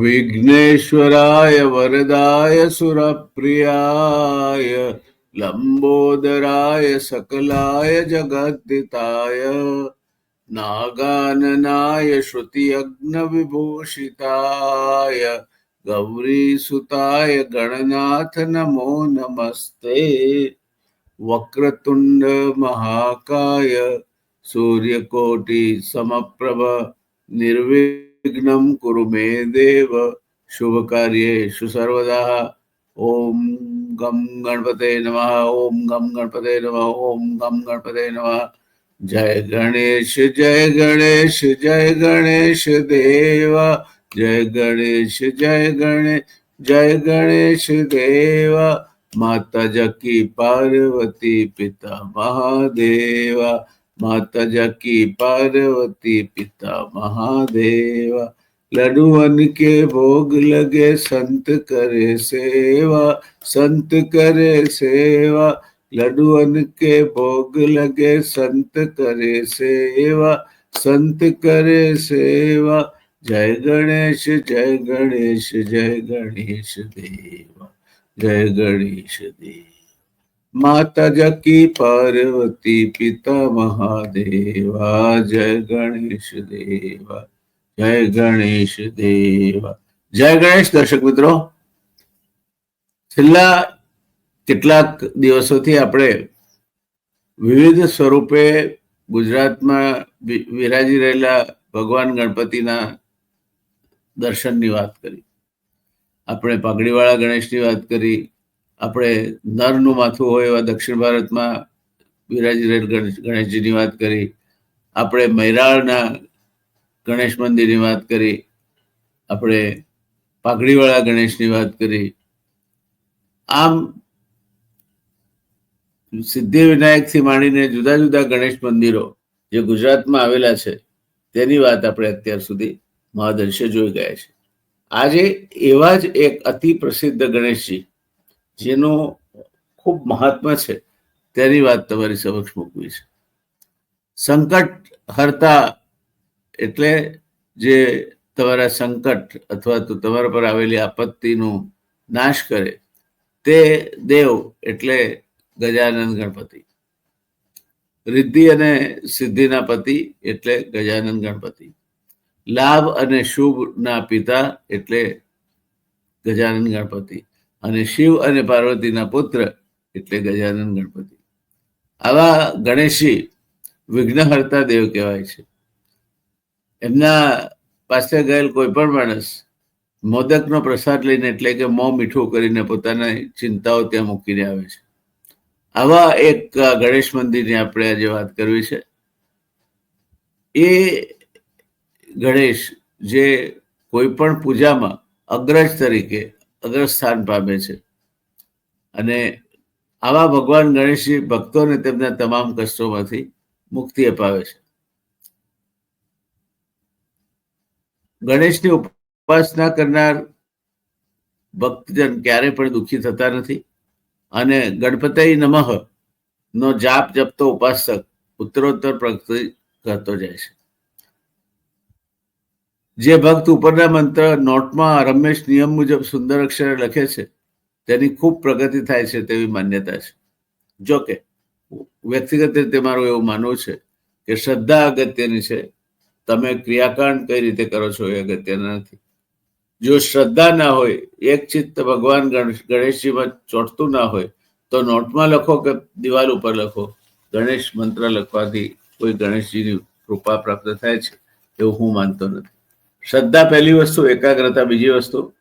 વિઘ્નેશ્વરાય વરદાય સુરપ્રિયાય લંબોદરાય સકલાય જગદિતાય નાગાનનાય શ્રુતિયજ્ઞવિભૂષિતાય ગૌરીસુતાય ગણનાથ નમો નમસ્તે વક્રતુંડ મહાકાય સૂર્યકોટિ સમપ્રભ નિર્વિઘ્ન વિઘ્નમ કુરુ મે દેવ શુભ કાર્યેશુ સર્વદા ઓમ ગમ ગણપતે નમઃ ઓમ ગમ ગણપતે નમઃ ઓમ ગમ ગણપતે નમઃ જય ગણેશ જય ગણેશ જય ગણેશ દેવા જય ગણેશ જય ગણેશ જય ગણેશ દેવા માતા જકી પાર્વતી પિતા મહાદેવા माता जकी पार्वती पिता महादेवा लडुअन के भोग लगे संत करे सेवा संत करे सेवा लडुअन के भोग लगे संत करे सेवा संत करे सेवा जय गणेश जय गणेश जय गणेश देवा जय गणेश देव માતા જકી પાર્વતી પિતા મહાદેવા, જય ગણેશ દેવા, જય ગણેશ દેવા. જય ગણેશ દર્શક મિત્રો. છેલ્લા કેટલાક દિવસોથી આપણે વિવિધ સ્વરૂપે ગુજરાતમાં વિરાજી રહેલા ભગવાન ગણપતિના દર્શનની વાત કરી. આપણે પાઘડીવાળા ગણેશની વાત કરી. આપણે નરનું માથું હોય એવા દક્ષિણ ભારતમાં વિરાજી રહેલ ગણેશજીની વાત કરી, આપણે મૈરાળના ગણેશ મંદિરની વાત કરી, આપણે પાઘડીવાળા ગણેશની વાત કરી. આમ સિદ્ધિ વિનાયકથી માંડીને જુદા જુદા ગણેશ મંદિરો જે ગુજરાતમાં આવેલા છે, તેની વાત આપણે અત્યાર સુધી મહાદર્શે જોઈ ગયા છે. આજે એવા જ એક અતિ પ્રસિદ્ધ ગણેશજી જેનું ખૂબ મહાત્મા છે, તેની વાત તમારી સમક્ષ મૂકવી છે. સંકટ હરતા એટલે જે તમારા સંકટ અથવા તો તમારા પર આવેલી આપત્તિનું નાશ કરે, તે દેવ એટલે ગજાનંદ ગણપતિ. રિદ્ધિ અને સિદ્ધિના પતિ એટલે ગજાનંદ ગણપતિ. લાભ અને શુભના પિતા એટલે ગજાનંદ ગણપતિ. અને શિવ અને પાર્વતીના પુત્ર એટલે ગજાનંદ ગણપતિ. આવા ગણેશજી વિઘ્નહર્તા દેવ કહેવાય છે. એમના પાસે ગયેલ કોઈ પણ માણસ મોદકનો પ્રસાદ લઈને એટલે કે મોં મીઠું કરીને પોતાની ચિંતાઓ ત્યાં મૂકીને આવે છે. આવા એક ગણેશ મંદિરની આપણે આજે વાત કરવી છે. એ ગણેશ જે કોઈ પણ પૂજામાં અગ્રજ તરીકે અગ્રસ્થાન પામે છે. અને આવા ભગવાન ગણેશજી ભક્તોને તેમના તમામ કષ્ટોમાંથી મુક્તિ અપાવે છે. ગણેશની ઉપાસના કરનાર ભક્તજન ક્યારે પણ દુઃખી થતા નથી અને ગણપતિ નમઃ નો જાપ જપતો ઉપાસક ઉત્તરોત્તર પ્રગતિ કરતો જાય છે. જે ભક્ત ઉપરના મંત્ર નોટમાં રમેશ નિયમ મુજબ સુંદર અક્ષરે લખે છે, તેની ખૂબ પ્રગતિ થાય છે તેવી માન્યતા છે. જો કે, વ્યક્તિગત રીતે મારું એવું માનવું છે કે શ્રદ્ધા અગત્યની છે. તમે ક્રિયાકાંડ કઈ રીતે કરો છો એ અગત્યના નથી. જો શ્રદ્ધા ના હોય, એક ચિત્ત ભગવાન ગણેશ ગણેશજીમાં ચોટતું ના હોય, તો નોટમાં લખો કે દિવાલ ઉપર લખો. ગણેશ મંત્ર લખવાથી કોઈ ગણેશજીની કૃપા પ્રાપ્ત થાય છે, એવું હું માનતો નથી. શ્રદ્ધા પહેલી વસ્તુ, એકાગ્રતા બીજી વસ્તુ.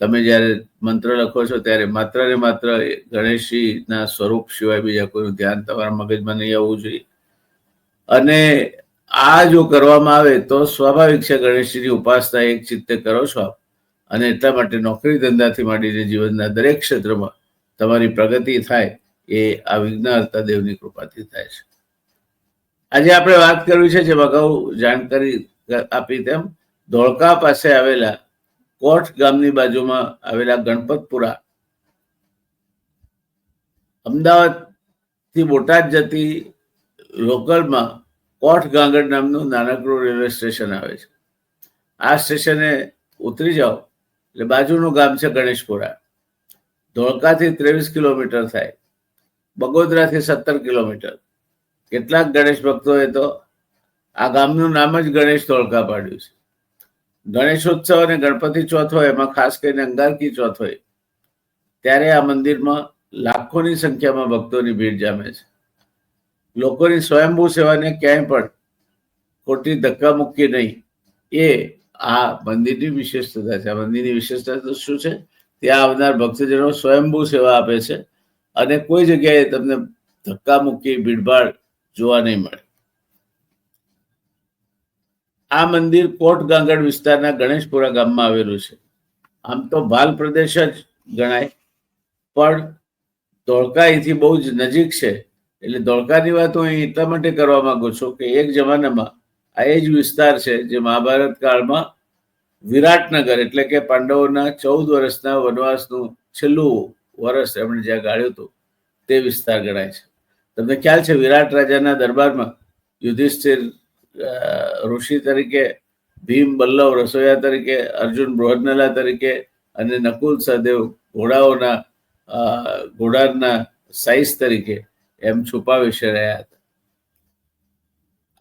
તમે જ્યારે મંત્ર લખો છો, ત્યારે માત્ર ને માત્ર ગણેશજીના સ્વરૂપ સિવાય બીજા કોઈનું ધ્યાન તમારા મગજમાં નહીં આવવું જોઈએ. અને આ જો કરવામાં આવે, તો સ્વાભાવિક છે ગણેશજીની ઉપાસના એક ચિત્તે કરો છો આપ. અને એટલા માટે નોકરી ધંધાથી માંડીને જીવનના દરેક ક્ષેત્રમાં તમારી પ્રગતિ થાય એ આ વિઘ્નહર્તા દેવની કૃપાથી થાય છે. આજે આપણે વાત કરવી છે જે અગાઉ જાણકારી આપી તેમ ધોળકા પાસે આવેલા કોઠ ગામની બાજુમાં આવેલા ગણપતપુરા અમદાવાદથી બોટાદ જતી લોકલમાં કોઠ ગાંગડ નામનું નાનકડું રેલવે સ્ટેશન આવે છે. આ સ્ટેશને ઉતરી જાઓ, એટલે બાજુનું ગામ છે ગણેશપુરા. ધોળકાથી ત્રેવીસ કિલોમીટર થાય, બગોદરાથી સત્તર કિલોમીટર. કેટલાક ગણેશ ભક્તોએ તો આ ગામનું નામ જ ગણેશ ધોળકા પાડ્યું છે. ગણેશોત્સવ અને ગણપતિ ચોથ હોય, એમાં ખાસ કરીને અંગારકી ચોથ હોય, ત્યારે આ મંદિરમાં લાખોની સંખ્યામાં ભક્તોની ભીડ જામે છે. લોકોની સ્વયંભૂ સેવાને ક્યાંય પણ ખોટી ધક્કા મૂકી નહીં. એ આ મંદિરની વિશેષતા છે. આ મંદિરની વિશેષતા તો શું છે? ત્યાં આવનાર ભક્તજનો સ્વયંભૂ સેવા આપે છે અને કોઈ જગ્યાએ તમને ધક્કા મૂકી ભીડભાડ જોવા નહીં મળે. આ મંદિર કોટ ગાંગડ વિસ્તારના ગણેશપુરા ગામમાં આવેલું છે. આમ તો ભાલ પ્રદેશ જ ગણાય. પણ ધોળકા અહીંથી બહુ જ નજીક છે. એટલે ધોળકાની વાત હું એટલા માટે કરવા માંગુ છું કે એક જમાનામાં આ એ જ વિસ્તાર છે જે મહાભારત કાળમાં વિરાટનગર એટલે કે પાંડવોના ચૌદ વર્ષના વનવાસનું છેલ્લું વર્ષ એમણે જ્યાં ગાળ્યું હતું, તે વિસ્તાર ગણાય છે. તમને ખ્યાલ છે વિરાટ રાજાના દરબારમાં યુધિષ્ઠિર ઋષિ તરીકે, ભીમ, બલ્લવ, રસોયા તરીકે, અર્જુન બૃહદનલા તરીકે અને નકુલ સહદેવ ઘોડાઓના ઘોડાના સાઈઝ તરીકે એમ છુપાવી રહ્યા હતા.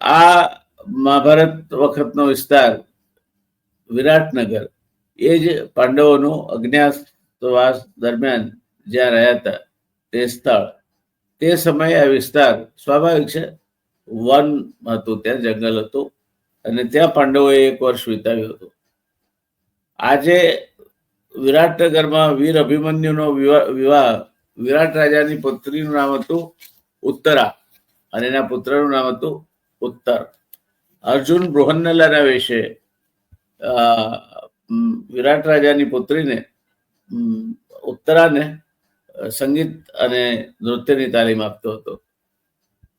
આ મહાભારત વખતનો વિસ્તાર વિરાટનગર, એ જ પાંડવોનું અજ્ઞાતવાસ દરમિયાન જ્યાં રહ્યા હતા તે સ્થળ. તે સમયે આ વિસ્તાર સ્વાભાવિક છે વન હતું, ત્યાં જંગલ હતું અને ત્યાં પાંડવોએ એક વર્ષ વિતાવ્યું હતું. આજે વિરાટનગરમાં વીર અભિમન્યુનો વિવાહ, વિરાટ રાજાની પુત્રીનું નામ હતું ઉત્તરા અને એના પુત્રનું નામ હતું ઉત્તર. અર્જુન બૃહન્નલાના વિશે વિરાટ રાજાની પુત્રીને ઉત્તરાને સંગીત અને નૃત્યની તાલીમ આપતો હતો.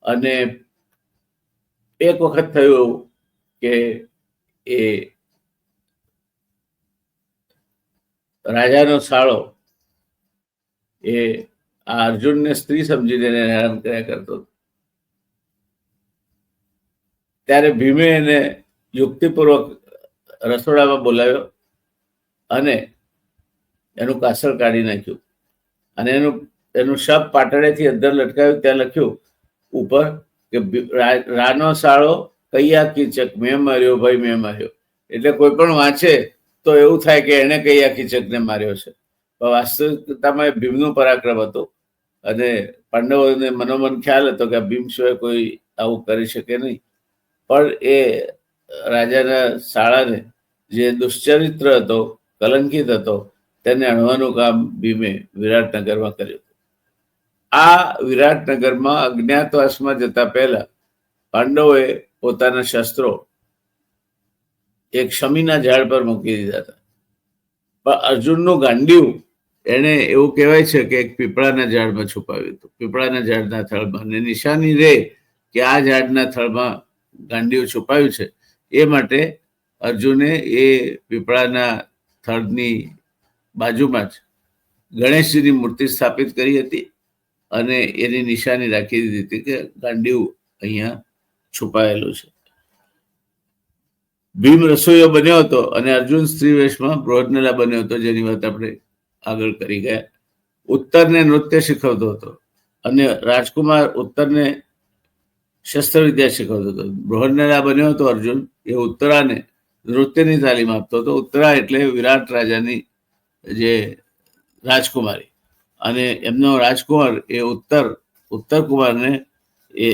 અને એક વખત થયું કે એ રાજાનો સાળો એ આ અર્જુનને સ્ત્રી સમજીને એને હેરાન કર્યા કરતો ત્યારે ભીમે એને યુક્તિપૂર્વક રસોડામાં બોલાવ્યો અને એનું કાસળ કાઢી નાખ્યું અને એનું એનું શબ પાટણેથી અંદર લટકાવ્યું. ત્યાં લખ્યું, ઉપર કે રાનો સાળો કૈયા કીચક મેં માર્યો ભાઈ, મેં માર્યો. એટલે કોઈ પણ વાંચે તો એવું થાય કે એને કૈયા કીચકને માર્યો છે. વાસ્તવિકતામાં ભીમનું પરાક્રમ હતું. અને પાંડવોને મનોમન ખ્યાલ હતો કે ભીમ સિવાય કોઈ આવું કરી શકે નહીં. પણ એ રાજાના શાળાને જે દુશ્ચરિત્ર હતો, કલંકિત હતો, તેને અણવાનું કામ ભીમે વિરાટનગરમાં કર્યું. આ વિરાટનગરમાં અજ્ઞાતવાસમાં જતા પહેલા પાંડવોએ પોતાના શસ્ત્રો એક શમીના ઝાડ પર મૂકી દીધા હતા. પણ અર્જુનનું ગાંડિયું એને એવું કહેવાય છે કે એક પીપળાના ઝાડમાં છુપાવ્યું હતું. પીપળાના ઝાડના થળમાં અને નિશાની રે કે આ ઝાડના થળમાં ગાંડિયું છુપાયું છે. એ માટે અર્જુને એ પીપળાના થળની બાજુમાં જ ગણેશજીની મૂર્તિ સ્થાપિત કરી હતી. અને એની નિશાની રાખી દીધી હતી કે ગાંડીવ અહીંયા છુપાયેલો છે. ભીમ રસોઈયો બન્યો હતો અને અર્જુન સ્ત્રી વેશમાં બ્રોડનેલા બન્યો હતો, જેની વાત આપણે આગળ કરી ગયા. ઉત્તરને નૃત્ય શીખવતો હતો અને રાજકુમાર ઉત્તરને શસ્ત્ર વિદ્યા શીખવતો હતો. બ્રોહનેલા બન્યો હતો અર્જુન, એ ઉત્તરાને નૃત્યની તાલીમ આપતો હતો. ઉત્તરા એટલે વિરાટ રાજાની જે રાજકુમારી. અને એમનો રાજકુમાર એ ઉત્તર ઉત્તર કુમારને એ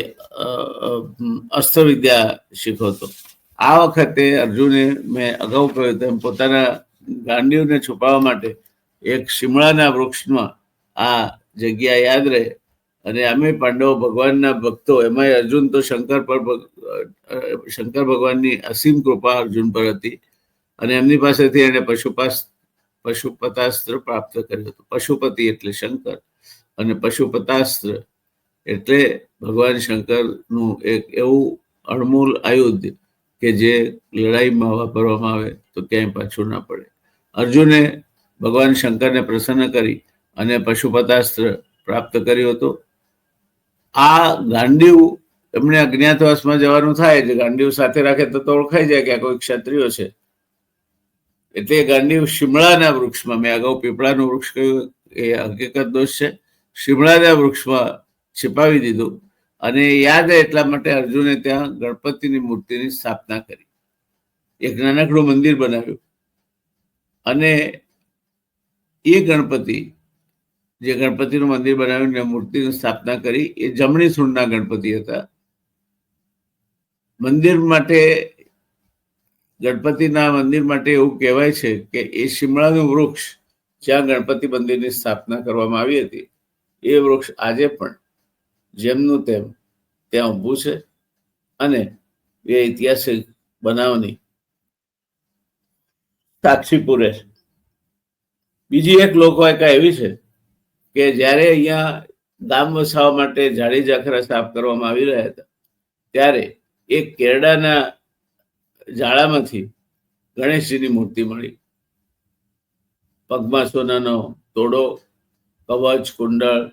અસ્ત્ર વિદ્યા શીખવતો. આ વખતે અર્જુને મેં અગાઉ કહ્યું તેમ પોતાના ગાંડીઓને છુપાવવા માટે એક શિમળાના વૃક્ષમાં આ જગ્યા યાદ રહે. અને અમે પાંડવો ભગવાનના ભક્તો, એમાંય અર્જુન તો શંકર પર શંકર ભગવાનની અસીમ કૃપા અર્જુન પર હતી. અને એમની પાસેથી એને પશુપાસ પશુપતાસ્ત્ર પ્રાપ્ત કર્યું હતું. પશુપતિ એટલે શંકર અને પશુપતાસ્ત્ર એટલે ભગવાન શંકરનું એક એવું અણમોલ આયુધ કે જે લડાઈમાં વાપરવામાં આવે તો ક્યાંય પાછું ના પડે. અર્જુને ભગવાન શંકરને પ્રસન્ન કરી અને પશુપતાસ્ત્ર પ્રાપ્ત કર્યું હતું. આ ગાંડીવ એમણે અજ્ઞાતવાસમાં જવાનું થાય, જે ગાંડીવ સાથે રાખે તો તો ઓળખાઈ જાય કે આ કોઈ ક્ષત્રિયો છે. એટલે ગાંડી શિમળાના વૃક્ષમાં, મેં અગાઉ પીપળાનું વૃક્ષ કહ્યું, એ હકીકત દોષ છે. શિમળાના વૃક્ષમાં છિપાવી દીધું અને યાદ એટલા માટે અર્જુને ત્યાં ગણપતિની મૂર્તિની સ્થાપના કરી. એક નાનકડું મંદિર બનાવ્યું અને એ ગણપતિ, જે ગણપતિનું મંદિર બનાવ્યું ને મૂર્તિની સ્થાપના કરી, એ જમણી સૂંઢના ગણપતિ હતા. મંદિર માટે ગણપતિના મંદિર માટે એવું કહેવાય છે કે એ શિમળાનું વૃક્ષ જ્યાં ગણપતિ મંદિરની સ્થાપના કરવામાં આવી હતી, એ વૃક્ષ આજે પણ જેમનું તેમ ત્યાં ઊભું છે અને એ ઐતિહાસિક બનાવની સાક્ષી પૂરે છે. બીજી એક લોકવાયકા એવી છે કે જ્યારે અહીંયા ગામ વસાવવા માટે જાડી જાખરા સાફ કરવામાં આવી રહ્યા હતા, ત્યારે એક કેરડાના ઝાડામાંથી ગણેશજીની મૂર્તિ મળી. પગમાં સોનાનો તોડો, કવચ, કુંડળ,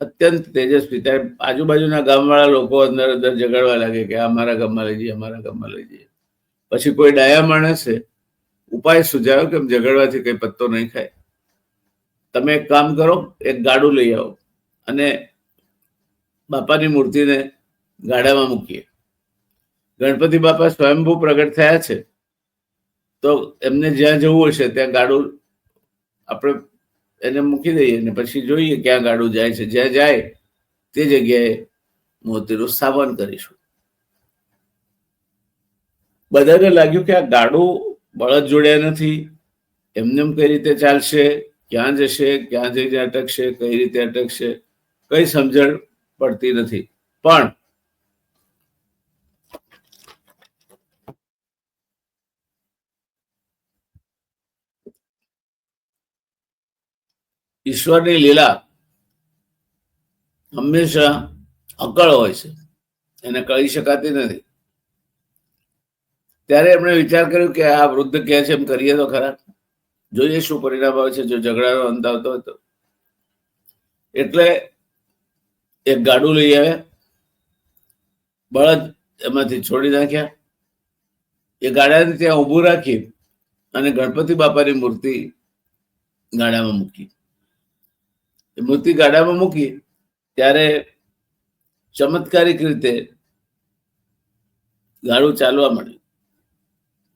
અત્યંત તેજસ્વી. ત્યારે આજુબાજુના ગામવાળા લોકો અંદર અંદર જગાડવા લાગે કે અમારા ગામમાં લઈ જઈએ અમારા ગામમાં લઈ જઈએ. પછી કોઈ ડાયા માણસે ઉપાય સુઝાવ્યો કે ઝઘડવાથી કઈ પત્તો નહીં ખાય. તમે એક કામ કરો, એક ગાડું લઈ આવો અને બાપાની મૂર્તિને ગાડામાં મૂકીએ. ગણપતિ બાપા સ્વયંભૂ પ્રગટ થયા છે. તો એમને જ્યાં જવું હશે ત્યાં ગાડું આપણે એને મૂકી દઈએ ને પછી જોઈએ ક્યાં ગાડું જાય છે. જ્યાં જાય તે જગ્યાએ મોતીનું સ્થાપન કરીશું. બધાને લાગ્યું કે આ ગાડું બળદ જોડ્યા નથી. એમને એમ કઈ રીતે ચાલશે? ક્યાં જશે? ક્યાં જઈને અટકશે? કઈ રીતે અટકશે? કઈ સમજણ પડતી નથી. પણ ઈશ્વરની લીલા હંમેશા અકળ હોય છે. એને કહી શકાતી નથી. ત્યારે એમણે વિચાર કર્યો કે આ વૃદ્ધ કહે છે, એમ કરીએ તો ખરા. જોઈએ શું પરિણામ આવે છે, જો ઝઘડાનો અંત આવતો હતો એટલે એક ગાડું લઈ આવ્યા. બળદ એમાંથી છોડી નાખ્યા. એ ગાડાને ત્યાં ઊભું રાખી અને ગણપતિ બાપાની મૂર્તિ ગાડામાં મૂકી. એ મૂર્તિ ગાડામાં મૂકી ત્યારે ચમત્કારિક રીતે ગાડું ચાલવા માંડ્યું.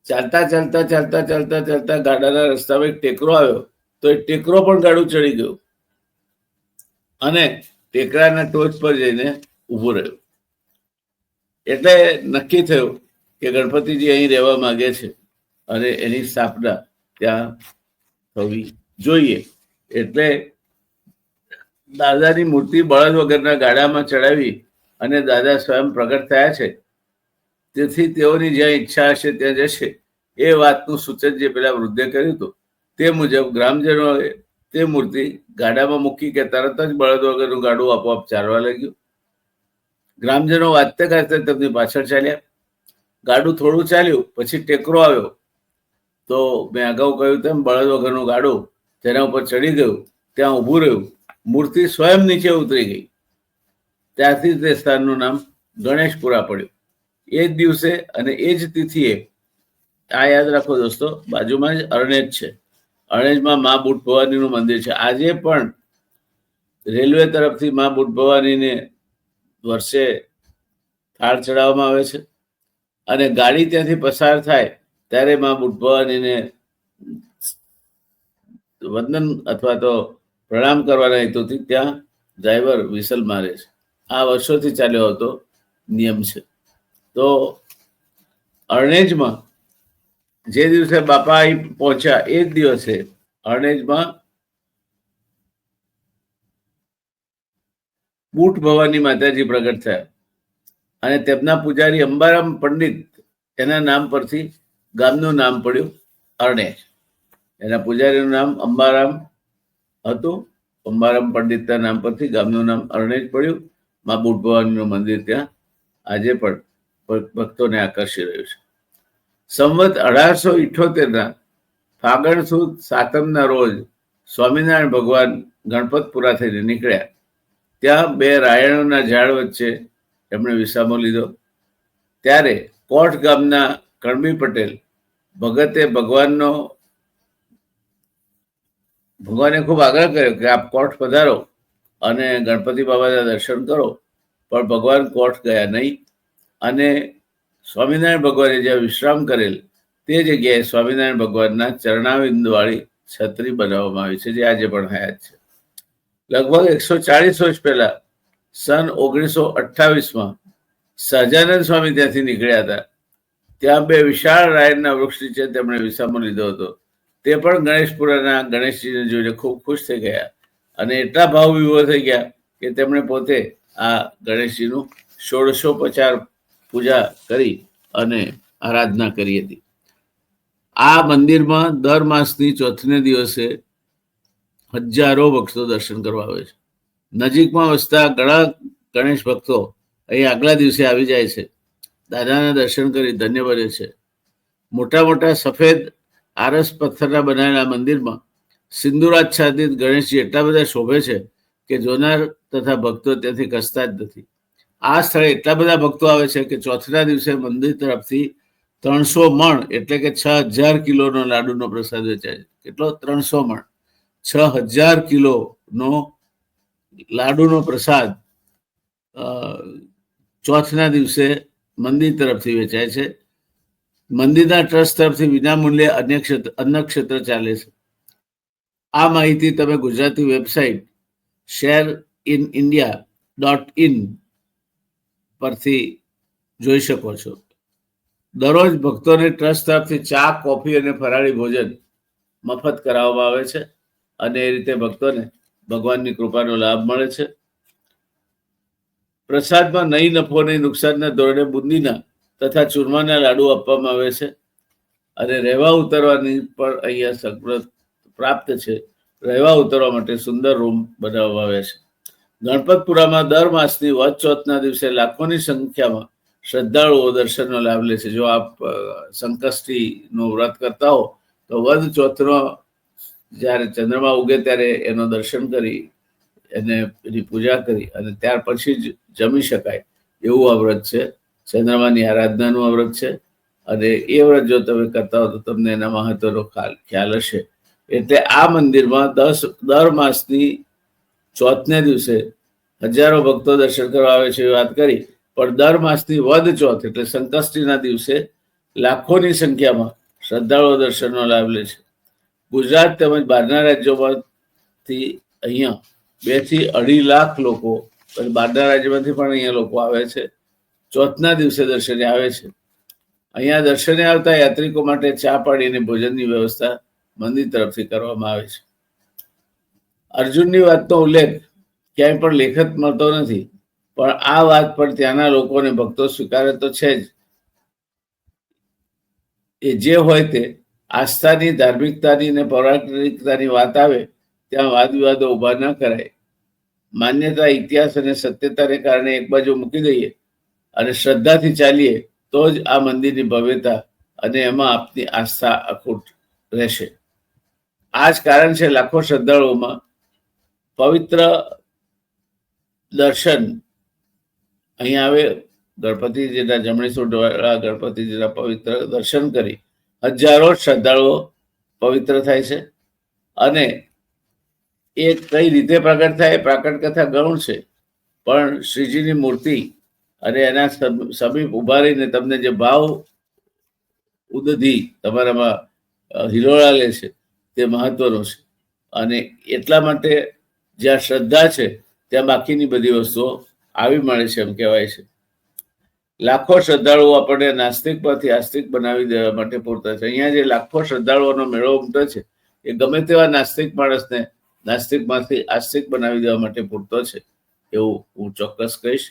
ચાલતા ચાલતા ચાલતા ચાલતા ચાલતા ગાડાના રસ્તામાં એક ટેકરો આવ્યો તો એ ટેકરો પણ ગાડું ચડી ગયો. અને ટેકરાના ટોચ પર જઈને ઊભો રહ્યો. એટલે નક્કી થયું કે ગણપતિજી અહીં રહેવા માંગે છે અને એની સ્થાપના ત્યાં થવી જોઈએ. એટલે દાદાની મૂર્તિ બળદ વગરના ગાડામાં ચડાવી અને દાદા સ્વયં પ્રગટ થયા છે. તેથી તેઓની જ્યાં ઈચ્છા હશે ત્યાં જશે. એ વાતનું સૂચન જે પેલા વૃદ્ધે કર્યું હતું, તે મુજબ ગ્રામજનોએ તે મૂર્તિ ગાડામાં મૂકી કે તરત જ બળદ વગરનું ગાડું આપોઆપ ચાલવા લાગ્યું. ગ્રામજનો વાંચતે ગાજતે તેમની પાછળ ચાલ્યા. ગાડું થોડું ચાલ્યું, પછી ટેકરો આવ્યો. તો મેં અગાઉ કહ્યું તેમ બળદ વગરનું ગાડું તેના ઉપર ચડી ગયું, ત્યાં ઊભું રહ્યું. મૂર્તિ સ્વયં નીચે ઉતરી ગઈ. ત્યારથી તે સ્થાનનું નામ ગણેશપુરા પડ્યું. એ જ દિવસે અને એ જ તિથિએ, આ યાદ રાખો દોસ્તો, બાજુમાં જ અરણેજ છે. અરણેજમાં મા બુટ ભવાનીનું મંદિર છે. આજે પણ રેલવે તરફથી મા બુટ ભવાનીને વર્ષે થાળ ચડાવવામાં આવે છે અને ગાડી ત્યાંથી પસાર થાય ત્યારે મા બુટ ભવાનીને વંદન અથવા તો પ્રણામ કરવાના હેતુથી ત્યાં ડ્રાઈવર વિસલ મારે છે. આ વર્ષોથી ચાલ્યો હતો નિયમ છે. તો અરણેજમાં જે દિવસે બાપા અહીં પહોંચ્યા એ જ દિવસે અરણેજમાં બુટ ભવાની માતાજી પ્રગટ થયા. અને તેમના પૂજારી અંબારામ પંડિત એના નામ પરથી ગામનું નામ પડ્યું અરણેજ. એના પૂજારીનું નામ અંબારામ હતું. અંબારામ પંડિતના નામ પરથી ગામનું નામ અરણેજ પડ્યું. મા બુટ ભવાનીનું મંદિર ત્યાં આજે પણ ભક્તોને આકર્ષી રહ્યું છે. સંવત અઢારસો ઇઠોતેરના ફાગણ સુદ સાતમના રોજ સ્વામિનારાયણ ભગવાન ગણપતપુરા થઈને નીકળ્યા. ત્યાં બે રાયણોના ઝાડ વચ્ચે એમણે વિસામો લીધો. ત્યારે કોઠ ગામના કણબી પટેલ ભગતે ભગવાનનો ભગવાને ખૂબ આગ્રહ કર્યો કે આપ કોર્ટ પધારો અને ગણપતિ બાબાના દર્શન કરો, પણ ભગવાન કોર્ટ ગયા નહીં. અને સ્વામિનારાયણ ભગવાને જ્યાં વિશ્રામ કરેલ, તે જગ્યાએ સ્વામિનારાયણ ભગવાનના ચરણાવિંદવાળી છત્રી બનાવવામાં આવી છે, જે આજે પણ હયાત છે. લગભગ એકસો ચાલીસ વર્ષ પહેલા સન ઓગણીસો અઠ્ઠાવીસમાં સહજાનંદ સ્વામી ત્યાંથી નીકળ્યા હતા. ત્યાં બે વિશાળ રાયણના વૃક્ષ નીચે તેમણે વિસામો લીધો હતો. તે પણ ગણેશપુરાના ગણેશજીને જોઈને ખૂબ ખુશ થઈ ગયા. અને એટલા ભાવ વિભો થઈ ગયા કે તેમણે પોતે આ ગણેશજીનું ષોડશોપચાર પૂજા કરી અને આરાધના કરી હતી. આ મંદિરમાં દર માસની ચોથને દિવસે હજારો ભક્તો દર્શન કરવા આવે છે. નજીકમાં વસતા ઘણા ગણેશ ભક્તો અહીં આગલા દિવસે આવી જાય છે. દાદાના દર્શન કરી ધન્ય બને છે. મોટા મોટા સફેદ આરસ પથ્થરના બનાવેલા મંદિરમાં સિંદુરાચ્છાદિત ગણેશજી એટલા બધા શોભે છે કે જોનાર તથા ભક્તો ત્યાંથી ખસતા જ નથી. આ સ્થળે એટલા બધા ભક્તો આવે છે કે ચોથના દિવસે મંદિર તરફથી ત્રણસો મણ, એટલે કે છ હજાર કિલોનો લાડુનો પ્રસાદ વેચાય છે. કેટલો? ત્રણસો મણ. છ હજાર કિલોનો લાડુનો પ્રસાદ ચોથના દિવસે મંદિર તરફથી વેચાય છે. મંદિરના ટ્રસ્ટ તરફથી વિનામૂલ્યે અન્ય ક્ષેત્ર અન્ય ક્ષેત્ર ચાલે છે. આ માહિતી તમે Gujarati website share in India dot in પરથી જોઈ શકો છો. દરરોજ ભક્તોને ટ્રસ્ટ તરફથી ચા, કોફી અને ફરાળી ભોજન મફત કરાવવામાં આવે છે અને એ રીતે ભક્તોને ભગવાનની કૃપાનો લાભ મળે છે. પ્રસાદમાં નહીં નફો નહીં નુકસાનના ધોરણે બુંદીના તથા ચૂરમાના લાડુ આપવામાં આવે છે. અને રહેવા ઉતરવાની પણ અહીંયા સગવડ પ્રાપ્ત છે. રહેવા ઉતરવા માટે સુંદર રૂમ બનાવવામાં આવ્યા છે. ગણપતપુરામાં દર માસની વધ ચોથના દિવસે લાખોની સંખ્યામાં શ્રદ્ધાળુઓ દર્શનનો લાભ લે છે. જો આપ સંકષ્ટીનું વ્રત કરતા હો, તો વધ ચોથનો જ્યારે ચંદ્રમા ઉગે ત્યારે એનો દર્શન કરી, એને એની પૂજા કરી અને ત્યાર પછી જ જમી શકાય એવું આ વ્રત છે. ચંદ્રમાની આરાધનાનું વ્રત છે. અને એ વ્રત જો તમે કરતા હો તો તમને એના મહત્વનો ખ્યાલ હશે. એટલે આ મંદિરમાં દસ, દર માસની ચોથને દિવસે હજારો ભક્તો દર્શન કરવા આવે છે એ વાત કરી. પણ દર માસની વધ ચોથ, એટલે સંકષ્ટીના દિવસે લાખોની સંખ્યામાં શ્રદ્ધાળુઓ દર્શનનો લાભ લે છે. ગુજરાત તેમજ બહારના રાજ્યોમાંથી અહીંયા બેથી અઢી લાખ લોકો બહારના રાજ્યમાંથી પણ અહીંયા લોકો આવે છે. ચોથના દિવસે દર્શને આવે છે. અહીંયા દર્શને આવતા યાત્રિકો માટે ચા પાણી ભોજનની વ્યવસ્થા મંદિર તરફથી કરવામાં આવે છે. અર્જુનની વાતનો ઉલ્લેખ ક્યાંય પણ લેખત મળતો નથી, પણ આ વાત પણ ત્યાંના લોકોને ભક્તો સ્વીકારે તો છે જ. એ જે હોય તે આસ્થાની, ધાર્મિકતાની અને પૌરાણિકતાની વાત આવે, ત્યાં વાદ વિવાદો ઊભા ન કરાય. માન્યતા, ઇતિહાસ અને સત્યતાને કારણે એક બાજુ મૂકી દઈએ અને શ્રદ્ધાથી ચાલીએ, તો જ આ મંદિરની ભવ્યતા અને એમાં આપની આસ્થા અખૂટ રહેશે. આ જ કારણ છે લાખો શ્રદ્ધાળુઓમાં પવિત્ર દર્શન. અહીંયા આવે ગણપતિજીના જમણી સુડવાળા ગણપતિજીના પવિત્ર દર્શન કરી હજારો શ્રદ્ધાળુઓ પવિત્ર થાય છે. અને એ કઈ રીતે પ્રગટ થાય પ્રાકટ કથા ગૌણ છે. પણ શ્રીજીની મૂર્તિ અને એના સમીપ ઊભા રહીને તમને જે ભાવ ઉદધી તમારામાં હિલોળા લે છે, તે મહત્વનો છે. અને એટલા માટે જ્યાં શ્રદ્ધા છે, ત્યાં બાકીની બધી વસ્તુઓ આવી મળે છે એમ કહેવાય છે. લાખો શ્રદ્ધાળુઓ આપણને નાસ્તિકમાંથી આસ્તિક બનાવી દેવા માટે પૂરતા છે. અહીંયા જે લાખો શ્રદ્ધાળુઓનો મેળો ઉમટે છે, એ ગમે તેવા નાસ્તિક માણસને નાસ્તિકમાંથી આસ્તિક બનાવી દેવા માટે પૂરતો છે, એવું હું ચોક્કસ કહીશ.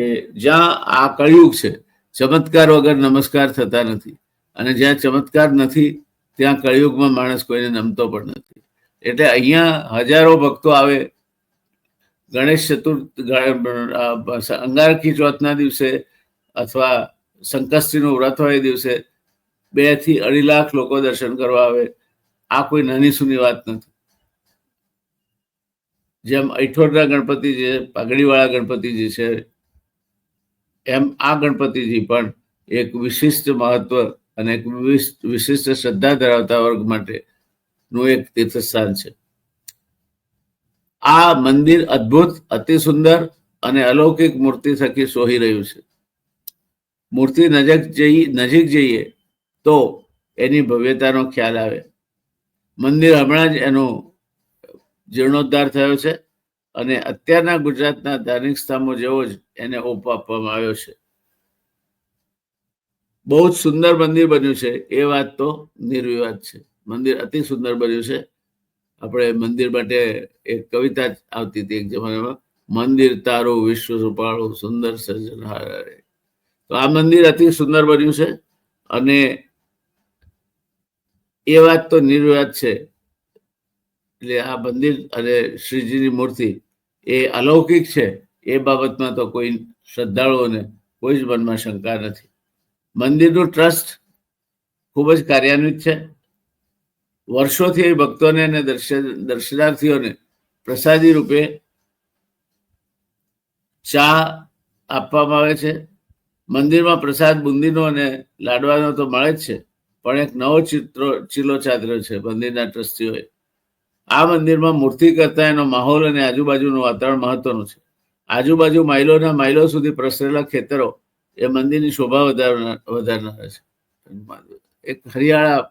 કે જ્યાં આ કળિયુગ છે, ચમત્કાર વગર નમસ્કાર થતા નથી. અને જ્યાં ચમત્કાર નથી, ત્યાં કળિયુગમાં માણસ કોઈને નમતો પણ નથી. એટલે અહીંયા હજારો ભક્તો આવે. ગણેશ ચતુર્થ અંગારકી ચોથના દિવસે અથવા સંકષ્ટીનું વ્રત હોય દિવસે બેથી અઢી લાખ લોકો દર્શન કરવા આવે. આ કોઈ નાની સુની વાત નથી. જેમ અઠોડના ગણપતિજી પાઘડીવાળા ગણપતિજી છે એમ આ ગણપતિજી પણ એક વિશિષ્ટ મહત્વ અને એક વિશિષ્ટ શ્રદ્ધા ધરાવતા વર્ગ માટે નું એક તીર્થસ્થાન છે. આ મંદિર અદ્ભુત, અતિ સુંદર અને અલૌકિક મૂર્તિ થકી સોહી રહ્યું છે. મૂર્તિ નજીક જઈ, નજીક જઈએ તો એની ભવ્યતાનો ખ્યાલ આવે. મંદિર હમણાં જ એનો જીર્ણોદ્ધાર થયો છે અને અત્યારના ગુજરાતના ધાર્મિક સ્થાનો જેવો જ એને ઓપ આપવામાં આવ્યો છે. બહુ જ સુંદર મંદિર બન્યું છે. એ વાત તો નિર્વિવાદ છે. મંદિર અતિ સુંદર બન્યું છે. આપણે મંદિર માટે એક કવિતા આવતી હતી એક જમાનામાં, મંદિર તારું વિશ્વ રૂપાળું સુંદર સર્જનહાર. તો આ મંદિર અતિ સુંદર બન્યું છે અને એ વાત તો નિર્વિવાદ છે. એટલે આ મંદિર અને શ્રીજીની મૂર્તિ એ અલૌકિક છે. એ બાબતમાં તો કોઈ શ્રદ્ધાળુઓને કોઈ જ મનમાં શંકા નથી. મંદિરનું ટ્રસ્ટ ખૂબ જ કાર્યાન્વિત છે. વર્ષોથી ભક્તોને અને દર્શન દર્શનાર્થીઓને પ્રસાદી રૂપે ચા આપવામાં આવે છે. મંદિરમાં પ્રસાદ, બુંદીનો અને લાડવાનો તો મળે જ છે, પણ એક નવો ચિત્રો, ચીલો ચાદર્યો છે મંદિરના ટ્રસ્ટીઓએ. આ મંદિરમાં મૂર્તિ કરતા એનો માહોલ અને આજુબાજુનું વાતાવરણ મહત્વનું છે. આજુબાજુ માઇલોના માઇલો સુધી પ્રસરેલા ખેતરો એ મંદિરની શોભા વધારનાર છે. એક હરિયાળા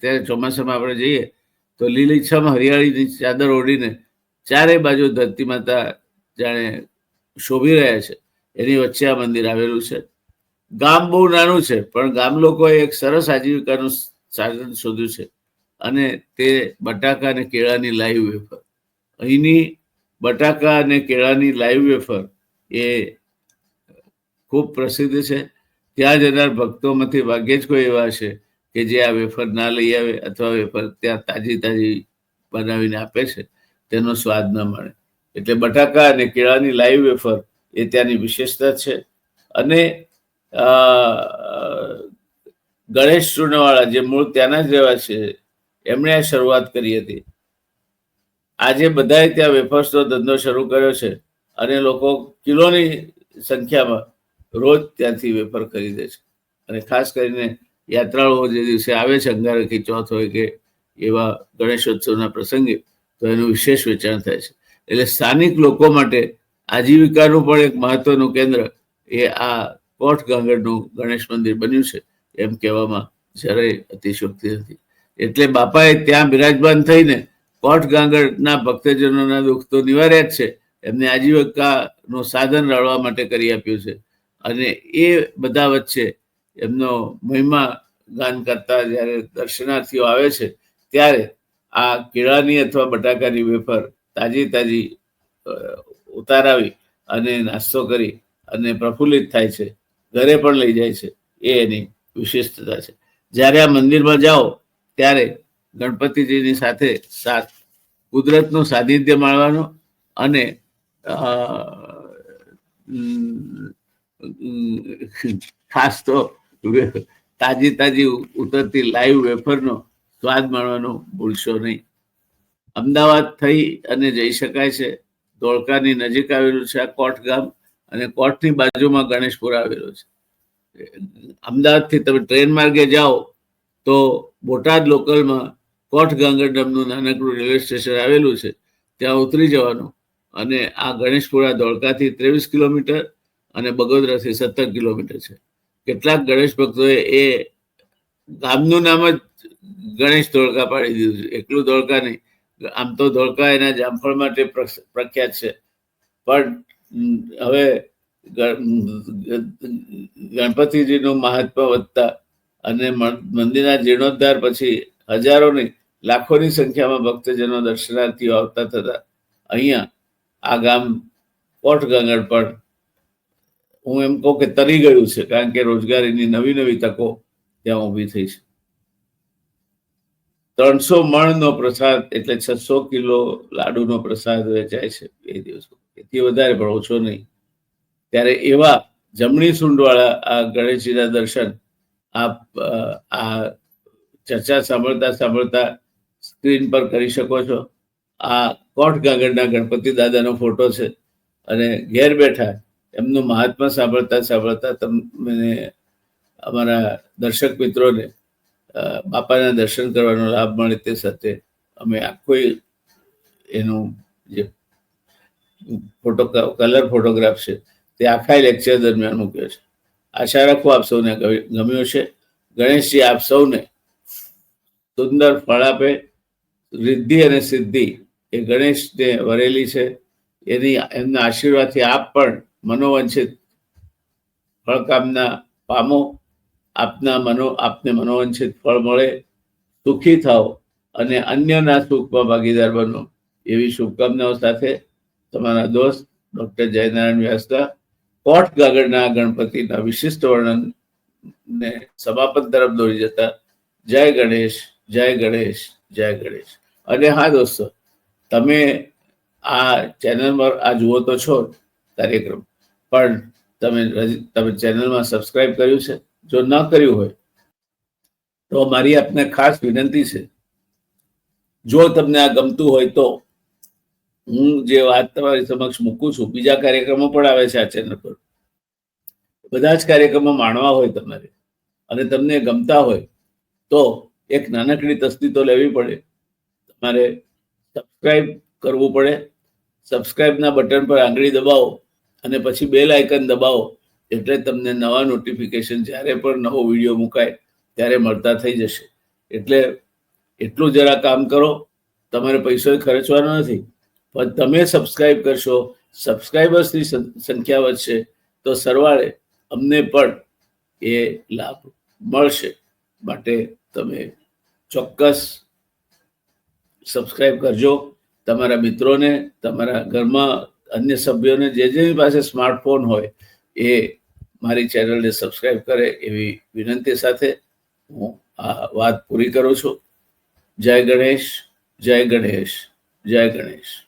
ત્યારે ચોમાસામાં આપણે જઈએ તો લીલીછમ હરિયાળીની ચાદર ઓઢીને ચારે બાજુ ધરતી માતા જાણે શોભી રહ્યા છે. એની વચ્ચે આ મંદિર આવેલું છે. ગામ બહુ નાનું છે, પણ ગામ લોકોએ એક સરસ આજીવિકાનું સાધન શોધ્યું છે અને તે બટાકા અને કેળાની લાઈવ વેફર અહીંની બટાકા અને કેળાની લાઈવ વેફર એ ખૂબ પ્રસિદ્ધ છે. ત્યાં જનાર ભક્તોમાંથી ભાગ્યે જ કોઈ એવા હશે કે જે આ વેફર ના લઈ આવે અથવા વેફર ત્યાં તાજી તાજી બનાવીને આપે છે, તેનો સ્વાદ ન મળે. એટલે બટાકા અને કેળાની લાઈવ વેફર એ ત્યાંની વિશેષતા છે. અને ગણેશ ચૂર્ણવાળા જે મૂળ ત્યાંના જ રહેવા છે, એમણે આ શરૂઆત કરી હતી. આજે બધાએ ત્યાં વેફર્સનો ધંધો શરૂ કર્યો છે અને લોકો કિલોની સંખ્યામાં રોજ ત્યાંથી વેફર ખરીદે છે. અને ખાસ કરીને યાત્રાળુઓ જે દિવસે આવે છે અંગારકી ચોથ હોય કે એવા ગણેશોત્સવના પ્રસંગે, તો એનું વિશેષ વેચાણ થાય છે. એટલે સ્થાનિક લોકો માટે આજીવિકાનું પણ એક મહત્વનું કેન્દ્ર એ આ કોટ ગાંગડનું ગણેશ મંદિર બન્યું છે, એમ કહેવામાં જરાય અતિશોક્તિ નથી. એટલે બાપાએ ત્યાં બિરાજમાન થઈને કોટ ગાંગરના ભક્તજનોના દુઃખ તો નિવાર્યા જ છે. એમને આજીવિકાનું સાધન રળવા માટે કરી આપ્યું છે. અને એ બધા વચ્ચે એમનો મહિમા ગાન કરતા જ્યારે દર્શનાર્થીઓ આવે છે, ત્યારે આ કેળાની અથવા બટાકાની વેફર તાજી તાજી ઉતારાવી અને નાસ્તો કરી અને પ્રફુલ્લિત થાય છે, ઘરે પણ લઈ જાય છે. એ એની વિશિષ્ટતા છે. જ્યારે આ મંદિરમાં જાઓ, ત્યારે ગણપતિજીની સાથે સાથ, કુદરતનું સાનિધ્ય માણવાનો અને ખાસ તો તાજી તાજી ઉતરતી લાઈવ વેફરનો સ્વાદ માણવાનો ભૂલશો નહીં. અમદાવાદ થઈ અને જઈ શકાય છે. ધોળકાની નજીક આવેલું છે આ કોટ ગામ અને કોટની બાજુમાં ગણેશપુર આવેલું છે. અમદાવાદથી તમે ટ્રેન માર્ગે જાઓ તો બોટાદ લોકલમાં કોટ ગાંગર નામનું નાનકડું રેલવે સ્ટેશન આવેલું છે, ત્યાં ઉતરી જવાનું અને આ ગણેશપુરા ધોળકાથી ત્રેવીસ કિલોમીટર અને બગોદરાથી સત્તર કિલોમીટર છે. કેટલાક ગણેશ ભક્તોએ એ ગામનું નામ જ ગણેશ ધોળકા પાડી દીધું છે. એકલું ધોળકા નહીં, આમ તો ધોળકા એના જામફળ માટે પ્રખ્યાત છે. પણ હવે ગણપતિજીનું મહાત્મા વધતા અને મંદિરના જીર્ણોદ્ધાર પછી હજારોની લાખોની સંખ્યામાં ભક્તજનો દર્શનાર્થીઓ આવતા થતા અહીંયા આ ગામ કોટ ગંગડ પણ હું એમ કહું કે તરી ગયું છે, કારણ કે રોજગારીની નવી નવી તકો ત્યાં ઊભી થઈ છે. ત્રણસો મણનો પ્રસાદ એટલે છસો કિલો લાડુનો પ્રસાદ વેચાય છે એ દિવસો એથી વધારે પણ ઓછો નહીં. ત્યારે એવા જમણી સુંડવાળા આ ગણેશજીના દર્શન આપ આ ચર્ચા સાંભળતા સાંભળતા સ્ક્રીન પર કરી શકો છો. આ કોટ ગાગરના ગણપતિ દાદાનો ફોટો છે અને ઘેર બેઠા એમનું મહાત્મા સાંભળતા સાંભળતા તમને અમારા દર્શક મિત્રોને બાપાના દર્શન કરવાનો લાભ મળે તે સાથે અમે આખો એનું જે ફોટો, કલર ફોટોગ્રાફ છે તે આખા લેક્ચર દરમિયાન મૂક્યો છે. આશા રાખું આપ સૌને ગમ્યું છે. ગણેશજી આપ સૌને સુંદર ફળ આપે રિદ્ધિ અને સિદ્ધિ એ ગણેશને વરેલી છે. એની, એમના આશીર્વાદથી આપ પણ મનોવંચિત ફળકામના પામો, આપના મનો, આપને મનોવંચિત ફળ મળે, સુખી થાઓ અને અન્યના સુખમાં ભાગીદાર બનો એવી શુભકામનાઓ સાથે તમારા દોસ્ત ડૉક્ટર જયનારાયણ વ્યાસના કોટ ગાગડના ગણપતિના વિશિષ્ટ વર્ણનને સમાપન તરફ દોરી જતા જય ગણેશ જય ગણેશ જય ગણેશ. અને હા દોસ્તો, તમે આ ચેનલ પર આ જુઓ તો છો કાર્યક્રમ. પણ તમે તમે ચેનલમાં સબસ્ક્રાઇબ કર્યું છે? જો ન કર્યું હોય, તો મારી આપને ખાસ વિનંતી છે. જો તમને આ ગમતું હોય તો હું જે વાત તમારી સમક્ષ મૂકું છું, બીજા કાર્યક્રમો પણ આવે છે આ ચેનલ પર. બધા જ કાર્યક્રમો માણવા હોય તમારે. અને તમને ગમતા હોય, તો એક નાનકડી તસ્દી તો લેવી પડે. તમારે સબસ્ક્રાઈબ કરવું પડે. સબસ્ક્રાઈબના બટન પર આંગળી દબાવો અને પછી બેલ આઇકન દબાવો એટલે તમને નવા નોટિફિકેશન જ્યારે પણ નવો વીડિયો મુકાય ત્યારે મળતા થઈ જશે. એટલે એટલું જરા કામ કરો, તમારે પૈસો ખર્ચવાનો નથી. પણ તમે સબસ્ક્રાઈબ કરશો સબસ્ક્રાઈબર્સની સંખ્યા વધશે, તો સરવાળે અમને પણ એ લાભ મળશે. માટે તમે ચોક્કસ સબસ્ક્રાઇબ કરજો. તમારા મિત્રોને, તમારા ઘરમાં અન્ય સભ્યોને જે જેની પાસે સ્માર્ટફોન હોય, એ મારી ચેનલને સબસ્ક્રાઈબ કરે એવી વિનંતી સાથે હું આ વાત પૂરી કરું છું. જય ગણેશ જય ગણેશ જય ગણેશ.